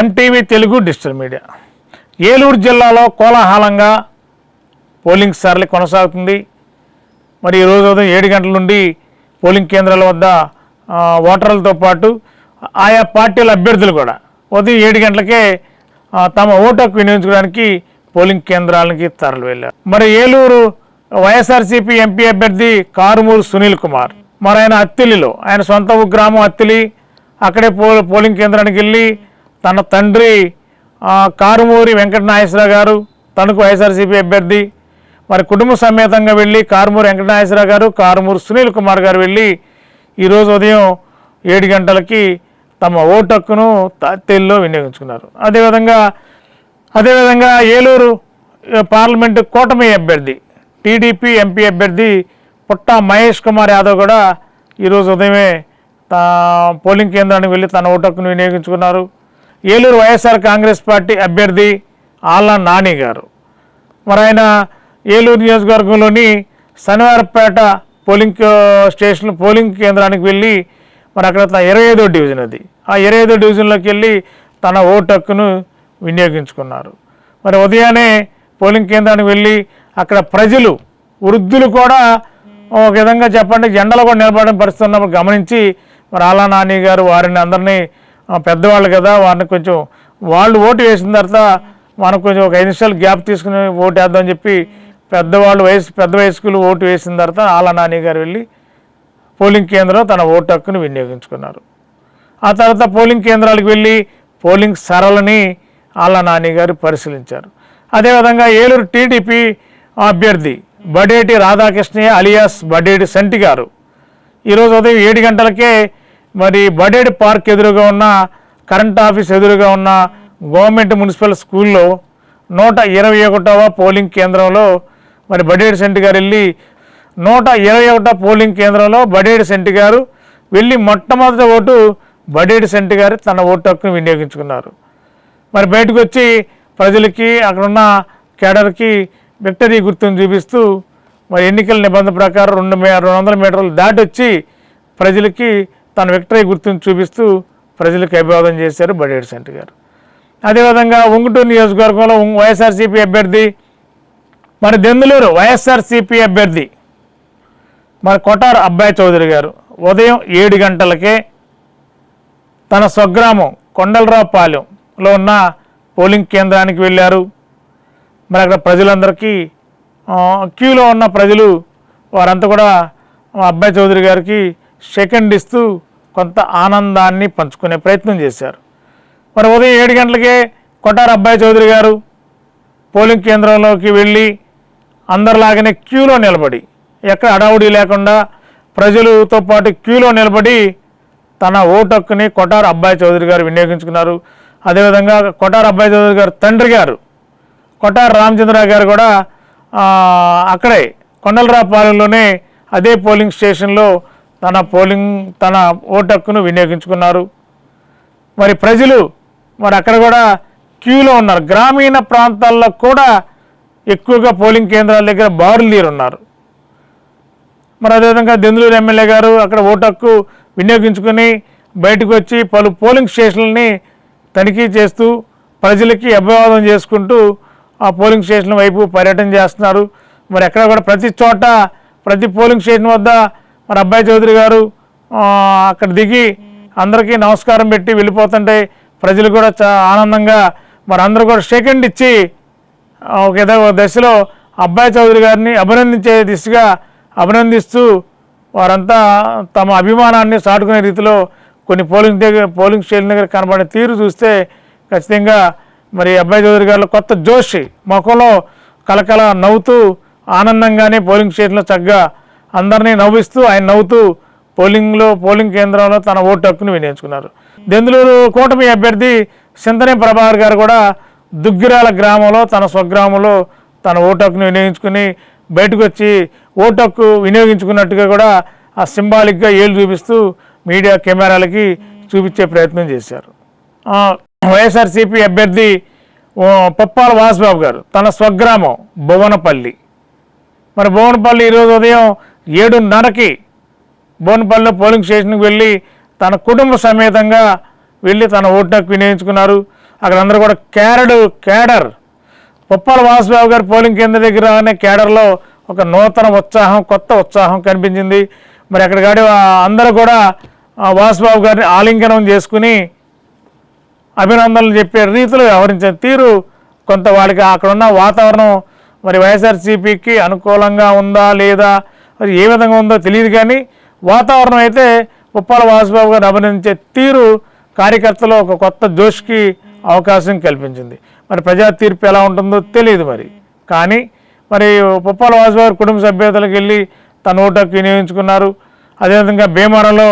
MTV Telugu digital media Eluru జిల్లాలో కోలాహలంగా polling సరళి కొనసాగుతుంది. మరి ఈరోజు ఉదయం ఏడు గంటల నుండి పోలింగ్ కేంద్రాల వద్ద ఓటర్లతో పాటు ఆయా పార్టీల అభ్యర్థులు కూడా ఉదయం ఏడు గంటలకే తమ ఓటు వినియోగించుకోవడానికి పోలింగ్ కేంద్రాలకి తరలి వెళ్ళారు. మరి ఏలూరు వైఎస్ఆర్సీపీ ఎంపీ అభ్యర్థి కారుమూరు సునీల్ కుమార్. మరి ఆయన అత్తిలిలో ఆయన సొంత గ్రామం అత్తిలి అక్కడే పో పోలింగ్ కేంద్రానికి వెళ్ళి తన తండ్రి కారుమూరి వెంకట గారు తణుకు వైఎస్ఆర్సీపీ అభ్యర్థి మరి కుటుంబ సమేతంగా వెళ్ళి కారుమూరి వెంకట గారు కారుమూరు సునీల్ కుమార్ గారు వెళ్ళి ఈరోజు ఉదయం ఏడు గంటలకి తమ ఓటు హక్కును తేలిలో వినియోగించుకున్నారు. అదేవిధంగా అదేవిధంగా ఏలూరు పార్లమెంట్ పార్లమెంటు కూటమి అభ్యర్థి టీడీపీ ఎంపీ అభ్యర్థి పుట్ట మహేష్ కుమార్ యాదవ్ కూడా ఈరోజు ఉదయమే తా పోలింగ్ కేంద్రానికి వెళ్ళి తన ఓటు హక్కును వినియోగించుకున్నారు. ఏలూరు వైఎస్ఆర్ కాంగ్రెస్ పార్టీ అభ్యర్థి ఆళ్ళ నాని గారు. మరి ఆయన ఏలూరు నియోజకవర్గంలోని శనివారపేట పోలింగ్ స్టేషన్ పోలింగ్ కేంద్రానికి వెళ్ళి మరి అక్కడ తన ఇరవై ఐదో డివిజన్ అది. ఆ ఇరవై ఐదో డివిజన్లోకి వెళ్ళి తన ఓటు హక్కును వినియోగించుకున్నారు. మరి ఉదయాన్నే పోలింగ్ కేంద్రానికి వెళ్ళి అక్కడ ప్రజలు వృద్ధులు కూడా ఒక విధంగా చెప్పండి జెండలు కూడా నిలబడిన పరిస్థితి ఉన్నప్పుడు గమనించి మరి ఆలా నాని గారు వారిని అందరినీ పెద్దవాళ్ళు కదా వారిని కొంచెం వాళ్ళు ఓటు వేసిన తర్వాత మనం కొంచెం ఒక ఐదు నిమిషాలు గ్యాప్ తీసుకుని ఓటు వేద్దామని చెప్పి పెద్దవాళ్ళు వయసు పెద్ద వయస్కులు ఓటు వేసిన తర్వాత ఆలా నాని గారు వెళ్ళి పోలింగ్ కేంద్రం తన ఓటు హక్కును వినియోగించుకున్నారు. ఆ తర్వాత పోలింగ్ కేంద్రాలకు వెళ్ళి పోలింగ్ సరళని ఆళ్ళ నాని గారు పరిశీలించారు. అదేవిధంగా ఏలూరు టీడీపీ అభ్యర్థి బడేటి రాధాకృష్ణయ్య అలియాస్ బడేటి సంటి గారు. ఈరోజు ఉదయం ఏడు గంటలకే మరి బడేడ్ పార్క్ ఎదురుగా ఉన్న కరెంట్ ఆఫీస్ ఎదురుగా ఉన్న గవర్నమెంట్ మున్సిపల్ స్కూల్లో నూట ఇరవై ఒకటవ పోలింగ్ కేంద్రంలో మరి బడేడ్ సెంట్ గారు వెళ్ళి నూట ఇరవై ఒకటో పోలింగ్ కేంద్రంలో బడేడ్ సెంట్ గారు వెళ్ళి మొట్టమొదటి ఓటు బడేడ్ సెంట్ గారు తన ఓటు హక్కును వినియోగించుకున్నారు. మరి బయటకు వచ్చి ప్రజలకి అక్కడున్న కేడర్కి విక్టరీ గుర్తును చూపిస్తూ మరి ఎన్నికల నిబంధన ప్రకారం రెండు మీ రెండు వందల మీటర్లు దాటొచ్చి ప్రజలకి తన విక్టరీ గుర్తును చూపిస్తూ ప్రజలకు అభివాదం చేశారు బడేడు సెంటర్ గారు. అదేవిధంగా ఉంగుటూరు నియోజకవర్గంలో ఉం- వైఎస్ఆర్సీపీ అభ్యర్థి మరి దెందులూరు వైఎస్ఆర్సీపీ అభ్యర్థి మరి కొటార్ అబ్బాయి చౌదరి గారు ఉదయం ఏడు గంటలకే తన స్వగ్రామం కొండలరావుపాలెంలో ఉన్న పోలింగ్ కేంద్రానికి వెళ్ళారు. మరి అక్కడ ప్రజలందరికీ క్యూలో ఉన్న ప్రజలు వారంతా కూడా అబ్బాయి చౌదరి గారికి సెకండ్ ఇస్తూ కొంత ఆనందాన్ని పంచుకునే ప్రయత్నం చేశారు. మరి ఉదయం ఏడు గంటలకే కొట్టారు అబ్బాయి చౌదరి గారు పోలింగ్ కేంద్రంలోకి వెళ్ళి అందరిలాగానే క్యూలో నిలబడి ఎక్కడ అడావుడి లేకుండా ప్రజలతో పాటు క్యూలో నిలబడి తన ఓటు హక్కుని కొటారు అబ్బాయి చౌదరి గారు వినియోగించుకున్నారు. అదేవిధంగా కొటారు అబ్బాయి చౌదరి గారు తండ్రి గారు కొట్టారు రామచంద్రరావు గారు కూడా అక్కడే కొండలరాపాలెంలోనే అదే పోలింగ్ స్టేషన్లో తన పోలింగ్ తన ఓటు హక్కును వినియోగించుకున్నారు. మరి ప్రజలు మరి అక్కడ కూడా క్యూలో ఉన్నారు. గ్రామీణ ప్రాంతాల్లో కూడా ఎక్కువగా పోలింగ్ కేంద్రాల దగ్గర బారులు తీరున్నారు మరి అదేవిధంగా దెందులూరు ఎమ్మెల్యే గారు అక్కడ ఓటు హక్కు వినియోగించుకుని బయటకు వచ్చి పలు పోలింగ్ స్టేషన్లని తనిఖీ చేస్తూ ప్రజలకి అభివాదం చేసుకుంటూ ఆ పోలింగ్ స్టేషన్ వైపు పర్యటన చేస్తున్నారు. మరి ఎక్కడ కూడా ప్రతి చోట ప్రతి పోలింగ్ స్టేషన్ వద్ద మరి అబ్బాయి చౌదరి గారు అక్కడ దిగి అందరికీ నమస్కారం పెట్టి వెళ్ళిపోతుంటే ప్రజలు కూడా చా ఆనందంగా మరి అందరూ కూడా సెకండ్ ఇచ్చి ఒక ఏదో ఒక దశలో అబ్బాయి చౌదరి గారిని అభినందించే దిశగా అభినందిస్తూ వారంతా తమ అభిమానాన్ని చాటుకునే రీతిలో కొన్ని పోలింగ్ దగ్గర పోలింగ్ స్టేషన్ దగ్గర కనబడే తీరు చూస్తే ఖచ్చితంగా మరి అబ్బాయి చౌదరి గారిలో కొత్త జోష్ ముఖంలో కలకల నవ్వుతూ ఆనందంగానే పోలింగ్ స్టేషన్లో చక్కగా అందరినీ నవ్విస్తూ ఆయన నవ్వుతూ పోలింగ్లో పోలింగ్ కేంద్రంలో తన ఓటు హక్కును వినియోగించుకున్నారు. దెందులూరు కూటమి అభ్యర్థి సింతనే ప్రభాకర్ గారు కూడా దుగ్గిరాల గ్రామంలో తన స్వగ్రామంలో తన ఓటు హక్కును వినియోగించుకుని బయటకు వచ్చి ఓటు హక్కు వినియోగించుకున్నట్టుగా కూడా ఆ సింబాలిక్గా ఏళ్ళు చూపిస్తూ మీడియా కెమెరాలకి చూపించే ప్రయత్నం చేశారు. వైఎస్ఆర్సీపీ అభ్యర్థి పప్పాల వాసుబాబు గారు తన స్వగ్రామం భువనపల్లి. మరి భువనపల్లి ఈరోజు ఉదయం ఏడున్నరకి బోనపల్లి పోలింగ్ స్టేషన్కి వెళ్ళి తన కుటుంబ సమేతంగా వెళ్ళి తన ఓటు హక్కు వినియోగించుకున్నారు. అక్కడ అందరూ కూడా క్యారడు క్యాడర్. ఉప్పాల వాసుబాబు గారి పోలింగ్ కేంద్ర దగ్గర అనే కేడర్లో ఒక నూతన ఉత్సాహం కొత్త ఉత్సాహం కనిపించింది. మరి అక్కడ కాడి అందరూ కూడా వాసుబాబు గారిని ఆలింగనం చేసుకుని అభినందనలు చెప్పే రీతిలో వ్యవహరించిన తీరు కొంత వాళ్ళకి అక్కడ ఉన్న వాతావరణం మరి వైఎస్ఆర్సీపీకి అనుకూలంగా ఉందా లేదా మరి ఏ విధంగా ఉందో తెలియదు కానీ వాతావరణం అయితే ఉప్పాల వాసుబాబు గారిని అభినందించే తీరు కార్యకర్తలో ఒక కొత్త జోష్కి అవకాశం కల్పించింది. మరి ప్రజా తీర్పు ఎలా ఉంటుందో తెలియదు మరి. కానీ మరి ఉప్పాల వాసుబాబు కుటుంబ సభ్యులకు వెళ్ళి తన ఓటు హక్కు వినియోగించుకున్నారు. అదేవిధంగా భీమవరంలో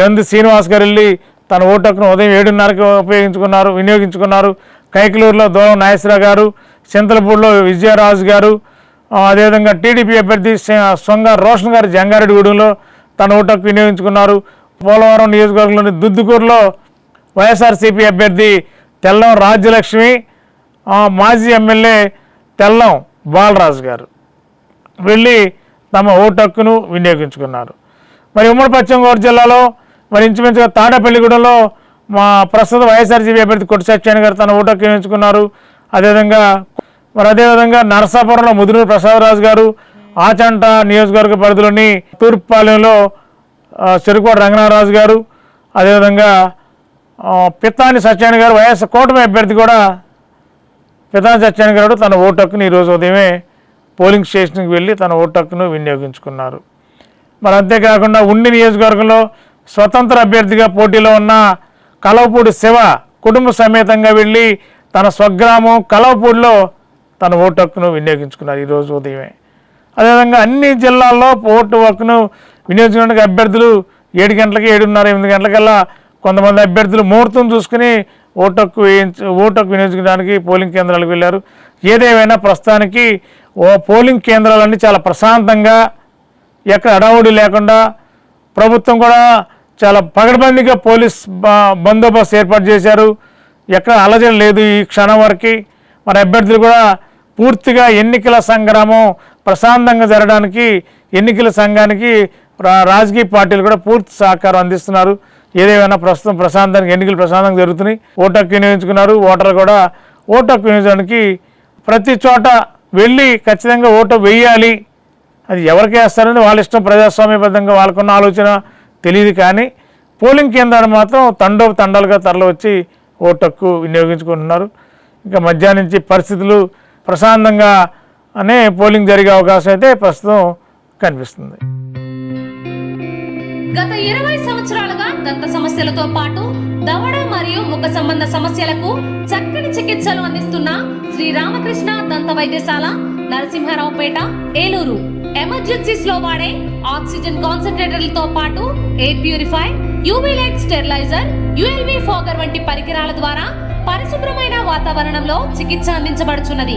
గంధి శ్రీనివాస్ గారు వెళ్ళి తన ఓటు హక్కును ఉదయం ఏడున్నరకు ఉపయోగించుకున్నారు వినియోగించుకున్నారు. కైకలూరులో దూరం నాగేశ్వరరావు గారు చింతలపూడిలో విజయరాజు గారు అదేవిధంగా టీడీపీ అభ్యర్థి సొంగ రోషన్ గారు జంగారెడ్డిగూడెంలో తన ఓటకు వినియోగించుకున్నారు. పోలవరం నియోజకవర్గంలోని దుద్దుకూరులో వైఎస్ఆర్సీపీ అభ్యర్థి తెల్లం రాజ్యలక్ష్మి మాజీ ఎమ్మెల్యే తెల్లం బాలరాజు గారు వెళ్ళి తమ ఓటక్కును వినియోగించుకున్నారు. మరి ఉమ్మడి పశ్చిమ గోదావరి జిల్లాలో మరి ఇంచుమించుగా తాడపల్లిగూడెంలో మా ప్రస్తుత వైఎస్ఆర్సీపీ అభ్యర్థి కొట్టి సత్యాన్ని గారు తన ఓటకు వినియోగించుకున్నారు. అదేవిధంగా మరి అదేవిధంగా నరసాపురంలో ముదునూరు ప్రసాదరాజు గారు ఆచంట నియోజకవర్గ పరిధిలోని తూర్పుపాలెంలో ఆ, చెరుకోట రంగనారాజు గారు అదేవిధంగా పిత్తాని సత్యాన్ని గారు వైఎస్ కూటమి అభ్యర్థి కూడా పితాని సత్యాన్ని గారు తన ఓటు హక్కును ఈరోజు ఉదయమే పోలింగ్ స్టేషన్కి వెళ్ళి తన ఓటు హక్కును వినియోగించుకున్నారు. మరి అంతేకాకుండా ఉండి నియోజకవర్గంలో స్వతంత్ర అభ్యర్థిగా పోటీలో ఉన్న కలవపూడి శివ కుటుంబ సమేతంగా వెళ్ళి తన స్వగ్రామం కలవపూడిలో తన ఓటు హక్కును వినియోగించుకున్నారు ఈరోజు ఉదయమే. అదేవిధంగా అన్ని జిల్లాల్లో ఓటు హక్కును వినియోగించడానికి అభ్యర్థులు ఏడు గంటలకి ఏడున్నర ఎనిమిది గంటలకల్లా కొంతమంది అభ్యర్థులు ముహూర్తం చూసుకుని ఓటు హక్కు వేయించు ఓటు హక్కు వినియోగించడానికి పోలింగ్ కేంద్రాలకు వెళ్ళారు. ఏదేమైనా ప్రస్తుతానికి ఓ పోలింగ్ కేంద్రాలన్నీ చాలా ప్రశాంతంగా ఎక్కడ అడావుడి లేకుండా ప్రభుత్వం కూడా చాలా పగడబందీగా పోలీస్ బందోబస్తు ఏర్పాటు చేశారు. ఎక్కడ అలజడి లేదు ఈ క్షణం వరకు. మరి అభ్యర్థులు కూడా పూర్తిగా ఎన్నికల సంగ్రామం ప్రశాంతంగా జరగడానికి ఎన్నికల సంఘానికి రా- రాజకీయ పార్టీలు కూడా పూర్తి సహకారం అందిస్తున్నారు. ఏదేమైనా ప్రస్తుతం ప్రశాంతానికి ఎన్నికలు ప్రశాంతంగా జరుగుతున్నాయి. ఓటు హక్కు వినియోగించుకున్నారు. ఓటర్లు కూడా ఓటు హక్కు వినియోగించడానికి ప్రతి చోట వెళ్ళి ఖచ్చితంగా ఓటు వేయాలి. అది ఎవరికి వేస్తారని వాళ్ళ ఇష్టం ప్రజాస్వామ్యబద్ధంగా వాళ్ళకున్న ఆలోచన తెలియదు కానీ పోలింగ్ కేంద్రాలు మాత్రం తండో తండాలుగా తరలి వచ్చి ఓటు హక్కు వినియోగించుకుంటున్నారు. ఇంకా మధ్యాహ్నం నుంచి పరిస్థితులు ప్రశాంతంగా అనే పోలింగ్ జరిగే అవకాశం అయితే ప్రస్తుతం కనిపిస్తుంది. గత ఇరవై సంవత్సరాలుగా దంత సమస్యలతో పాటు దవడ మరియు ముఖ సంబంధ సమస్యలకు చక్కని చికిత్సలు అందిస్తున్న శ్రీ రామకృష్ణ దంత వైద్యశాల నరసింహారావుపేట ఏలూరు. ఎమర్జెన్సీస్లో వాడే ఆక్సిజన్ కాన్సన్ట్రేటర్లతో పాటు air purify UV light steriliser ULV fogger వంటి పరికరాల ద్వారా పరిశుభ్రమైన వాతావరణంలో చికిత్స అందించబడుచున్నది.